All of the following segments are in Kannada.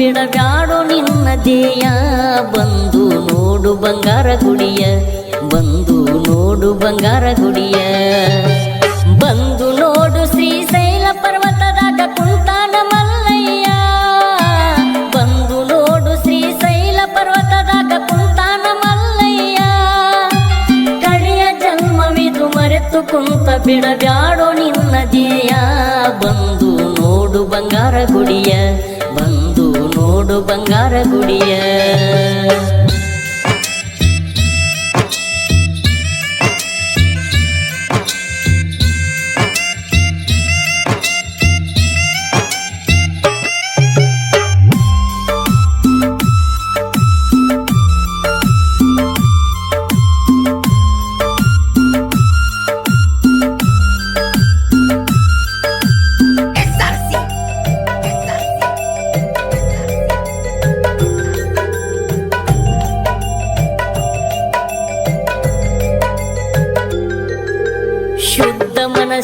ಬಿಡಬ್ಯಾಡು ನಿನ್ನ ದೇಯ. ಬಂದು ನೋಡು ಬಂಗಾರ ಗುಡಿಯ. ಬಂದು ನೋಡು ಬಂಗಾರ ಗುಡಿಯ. ಬಂದು ನೋಡು ಶ್ರೀಶೈಲ ಪರ್ವತದಾಗ ಕುಂತಾನ ಮಲ್ಲಯ್ಯ. ಬಂದು ನೋಡು ಶ್ರೀಶೈಲ ಪರ್ವತದಾಗ ಕುಂತಾನ ಮಲ್ಲಯ್ಯ. ಕಡೆಯ ಜನ್ಮವಿದು ಮರೆತು ಕುಂತ ಬಿಡಬ್ಯಾಡೋ ಗುಡಿಯ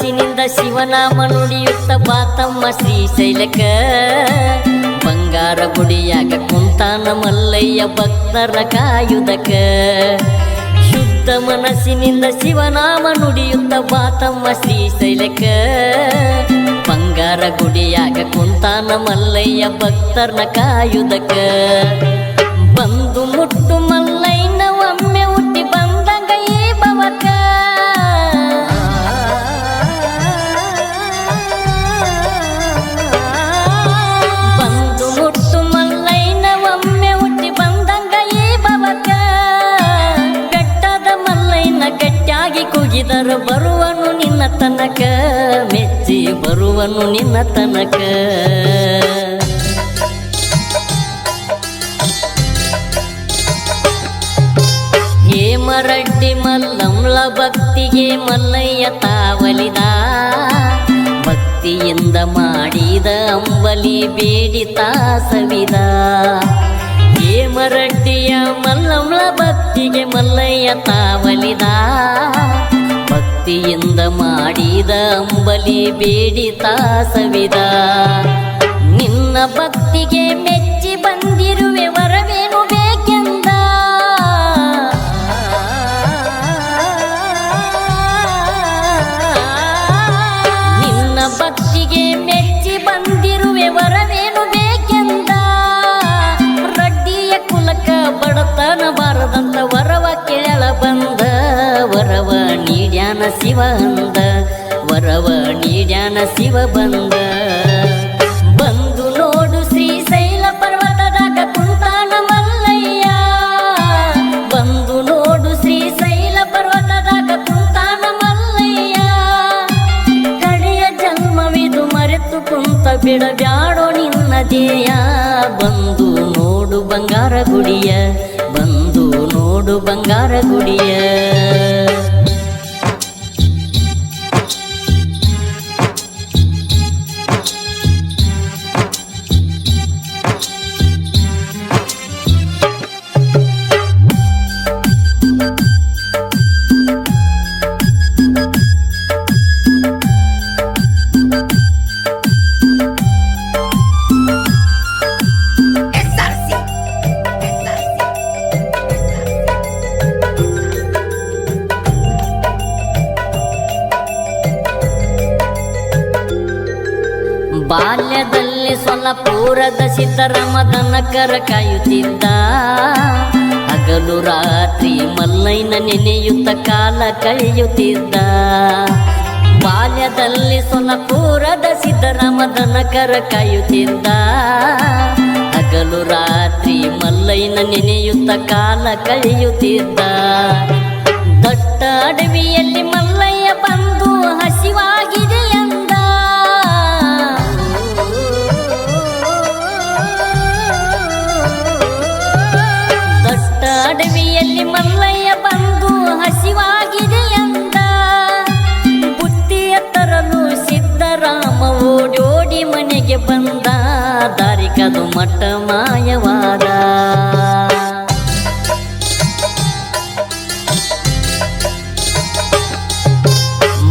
ಮನಸ್ಸಿನಿಂದ ಶಿವನಾಮ ನುಡಿಯುತ್ತ ಬಾತಮ್ಮ ಶ್ರೀಶೈಲಕ. ಬಂಗಾರ ಗುಡಿಯಾಗ ಕುಂತಾನ ಮಲ್ಲಯ್ಯ ಭಕ್ತರ ಕಾಯುದಕ. ಶುದ್ಧ ಮನಸ್ಸಿನಿಂದ ಶಿವನಾಮ ನುಡಿಯುತ್ತ ಬಾತಮ್ಮ ಶ್ರೀಶೈಲಕ. ಬಂಗಾರ ಗುಡಿಯಾಗ ಕುಂತಾನ ಮಲ್ಲಯ್ಯ ಭಕ್ತರ್ನ ಕಾಯುದಕ. ಬಂದು ಮುಟ್ಟು ನಿನ್ನ ತನಕ. ಹೇಮರಡ್ಡಿ ಮಲ್ಲಮ್ಲ ಭಕ್ತಿಗೆ ಮಲ್ಲಯ್ಯ ತಾವಲಿದ. ಭಕ್ತಿಯಿಂದ ಮಾಡಿದ ಅಂಬಲಿ ಬೇಡಿ ಸವಿದ ಹೇಮರಡ್ಡಿಯ ಮಲ್ಲಮ್ಲ ಭಕ್ತಿಗೆ ಮಲ್ಲಯ್ಯ ತಾವಲಿದ. ಭಕ್ತಿಯಿಂದ ಮಾಡಿದ ಅಂಬಲಿ ಬೇಡಿ ತಾಸವಿದ. ನಿನ್ನ ಭಕ್ತಿಗೆ ಮೆಚ್ಚಿ ಅಂದ ವರವ ನೀಡ್ಯಾನ ಶಿವ ಬಂದ. ಬಂದು ನೋಡು ಶ್ರೀಶೈಲ ಪರ್ವತದ ಕುಂತಾನ ಮಲ್ಲಯ್ಯ. ಬಂದು ನೋಡು ಶ್ರೀಶೈಲ ಪರ್ವತದ ಕುಂತಾನ ಮಲ್ಲಯ್ಯ. ಕಡೆಯ ಜನ್ಮವಿದು ಮರೆತು ಕುಂತ ಬಿಡಬ್ಯಾಡೋ ನಿನ್ನ ದೇಯ ಬಂದು ನೋಡು ಬಂಗಾರ ಗುಡಿಯ, ಬಂದು ನೋಡು ಬಂಗಾರ ಗುಡಿಯ. ಸೊಲ್ಲಪೂರದ ಮದನ ಕರ ಕಾಯುತ್ತಿದ್ದ. ಹಗಲು ರಾತ್ರಿ ಮಲ್ಲೈನ ನೆನೆಯುತ್ತ ಕಾಲ ಕಳೆಯುತ್ತಿದ್ದ. ಬಾಲ್ಯದಲ್ಲಿ ಸೊನಪುರದ ಸಿದ್ದರಾಮದನ ಕರ ಕಾಯುತ್ತಿದ್ದ. ಹಗಲು ರಾತ್ರಿ ಮಲ್ಲೈನ ನೆನೆಯುತ್ತ ಕಾಲ ಕಳೆಯುತ್ತಿದ್ದ. ದಟ್ಟ ಅಡವಿಯಲ್ಲಿ ಮಲ್ಲಯ್ಯ ಬಂದು ಹಸಿವಾಗಿದೆ ಮಲ್ಲಯ್ಯ ಬಂದು ಹಸಿವಾಗಿದೆ ಬುದ್ಧಿಯ ತರಲು ಸಿದ್ದರಾಮ ಓಡೋಡಿ ಮನೆಗೆ ಬಂದ. ದಾರಿಕದು ಮಠ ಮಾಯವಾದ.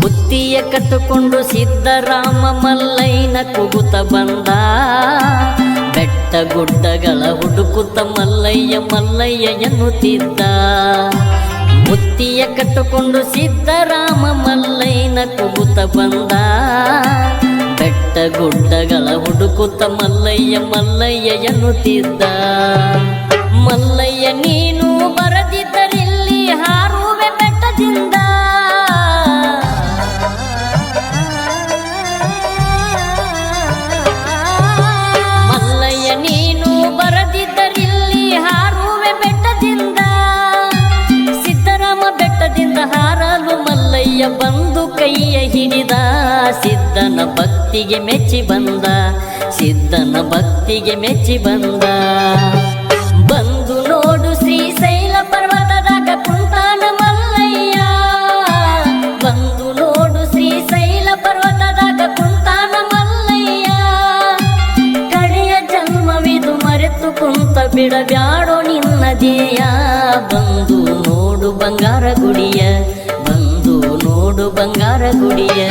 ಬುತ್ತಿಯ ಕಟ್ಟುಕೊಂಡು ಸಿದ್ದರಾಮ ಮಲ್ಲಯ್ಯನ ಕುಗುತ ಬಂದ. ಬೆಟ್ಟ ಗುಡ್ಡಗಳ ಹುಡುಕುತ್ತ ಮಲ್ಲಯ್ಯ ಮಲ್ಲಯ್ಯ ಎನ್ನುತ್ತಿದ್ದ. ಮುತ್ತಿಯ ಕಟ್ಟುಕೊಂಡು ಸಿದ್ದರಾಮ ಮಲ್ಲಯ್ಯನ ಕುಗುತ ಬಂದ. ಬೆಟ್ಟ ಗುಡ್ಡಗಳ ಹುಡುಕುತ್ತ ಮಲ್ಲಯ್ಯ ಮಲ್ಲಯ್ಯ ಎನ್ನುತ್ತಿದ್ದ. ಮಲ್ಲಯ್ಯ ನೀನು ಭಕ್ತಿಗೆ ಮೆಚ್ಚಿ ಬಂದ, ಸಿದ್ಧನ ಭಕ್ತಿಗೆ ಮೆಚ್ಚಿ ಬಂದ. ಬಂದು ನೋಡು ಶ್ರೀಶೈಲ ಪರ್ವತದಾಗ ಕುಂತಾನ ಮಲ್ಲಯ್ಯ. ಬಂದು ನೋಡು ಶ್ರೀಶೈಲ ಪರ್ವತದಾಗ ಕುಂತಾನ ಮಲ್ಲಯ್ಯ. ಕಡೆಯ ಜನ್ಮವಿದು ಮರೆತು ಕುಂತ ಬಿಡಬ್ಯಾಡೋ ನಿನ್ನ ದೇಯ ಬಂದು ನೋಡು ಬಂಗಾರ ಗುಡಿಯ, ಬಂದು ನೋಡು ಬಂಗಾರ ಗುಡಿಯ.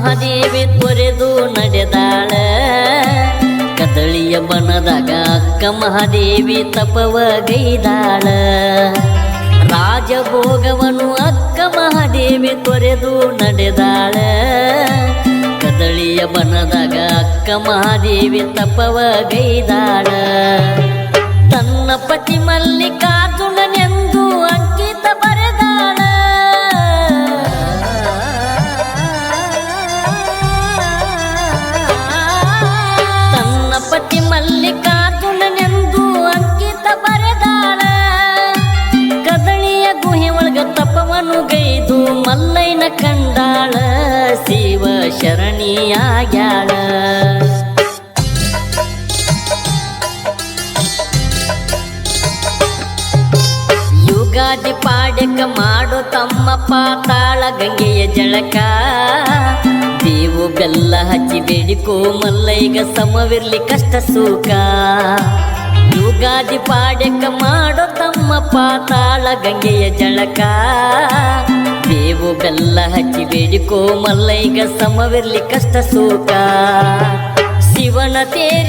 ಮಹಾದೇವಿ ತೊರೆದು ನಡೆದಾಳ. ಕದಳಿಯ ಬನದಾಗ ಅಕ್ಕ ಮಹಾದೇವಿ ತಪವ ಗೈದಾಳ ರಾಜಭೋಗವನು ಅಕ್ಕ ಮಹಾದೇವಿ ತೊರೆದು ನಡೆದಾಳ. ಕದಳಿಯ ಬನದಾಗ ಅಕ್ಕ ಮಹಾದೇವಿ ತಪವ ಮಲ್ಲೈನ ಕಂಡಾಳ, ಶಿವ ಶರಣಿಯಾಗ್ಯಾಳ. ಯುಗಾದಿ ಪಾಡ್ಯಕ ಮಾಡು ತಮ್ಮ ಪಾತಾಳ ಗಂಗೆಯ ಜಳಕ. ಬೇವು ಬೆಲ್ಲ ಹಚ್ಚಿ ಬೇಡಿಕೋ ಮಲ್ಲೈಗ ಸಮವಿರ್ಲಿ ಕಷ್ಟ ಸುಖ. ಯುಗಾದಿ ಪಾಡಕ ಮಾಡೋ ತಮ್ಮ ಪಾತಾಳ ಗಂಗೆಯ ಜಳಕ. ಬೇವು ಬೆಲ್ಲ ಹಚ್ಚಿ ಬೇಡಿಕೋ ಮಲ್ಲೈಗ ಸಮವಿರ್ಲಿ ಕಷ್ಟ ಸುಖ ಶಿವನ ತೇರಿಗೆ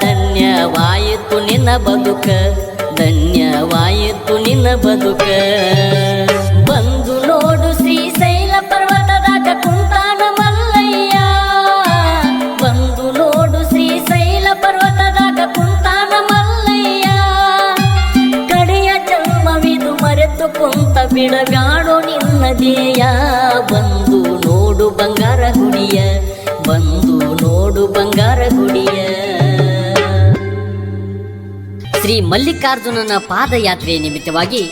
ಧನ್ಯವಾಯಿತು ನಿನ್ನ ಬದುಕ, ಧನ್ಯವಾಯಿತು ನಿನ್ನ ಬದುಕ. ಬಂದು ನೋಡು ಶ್ರೀಶೈಲ ಪರ್ವತದಾಗ ಕುಂತಾನ ಮಲ್ಲಯ್ಯ. ಬಂದು ನೋಡು ಶ್ರೀಶೈಲ ಪರ್ವತದಾಗ ಕುಂತಾನ ಮಲ್ಲಯ್ಯ. ಕಡೆಯ ಜನ್ಮವಿದು ಮರೆತು ಕುಂತ ಬಿಡಗಾಡೋ ನಿನ್ನ ದೇಯ ಬಂದು ನೋಡು ಬಂಗಾರ ಗುಡಿಯ, ಬಂದು ನೋಡು ಬಂಗಾರ ಗುಡಿಯ. ಶ್ರೀ ಮಲ್ಲಿಕಾರ್ಜುನನ ಪಾದಯಾತ್ರೆಯ ನಿಮಿತ್ತವಾಗಿ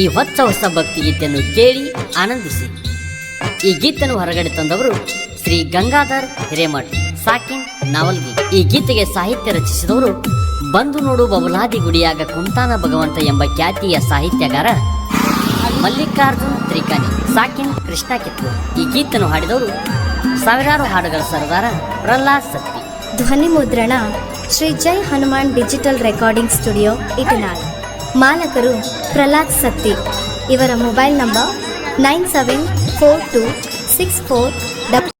ಈ ಹೊಸ ಹೊಸ ಭಕ್ತಿ ಗೀತೆಯನ್ನು ಕೇಳಿ ಆನಂದಿಸಿ. ಈ ಗೀತನ್ನು ಹೊರಗಡೆ ತಂದವರು ಶ್ರೀ ಗಂಗಾಧರ್ ಹಿರೇಮಠ್ ಸಾಕಿನ್ ನಾವಲ್ಗಿ. ಈ ಗೀತೆಗೆ ಸಾಹಿತ್ಯ ರಚಿಸಿದವರು ಬಂದು ನೋಡು ಬಬಲಾದಿ ಗುಡಿಯಾಗ ಕುಂತಾನ ಭಗವಂತ ಎಂಬ ಖ್ಯಾತಿಯ ಸಾಹಿತ್ಯಗಾರ ಮಲ್ಲಿಕಾರ್ಜುನ್ ತ್ರಿಕಾನಿ ಸಾಕಿನ್ ಕೃಷ್ಣ ಕಿತ್ತು ಈ ಗೀತನ್ನು ಹಾಡಿದವರು ಸಾವಿರಾರು ಹಾಡುಗಳ ಸರದಾರ ಪ್ರಹ್ಲಾದ್ ಸತ್ತಿ. ಧ್ವನಿ ಮುದ್ರಣ Shri Jai Hanuman digital recording studio, Itnal. ಮಾಲಕರು Prahlad Satti. ಇವರ mobile number nine seven four two six four double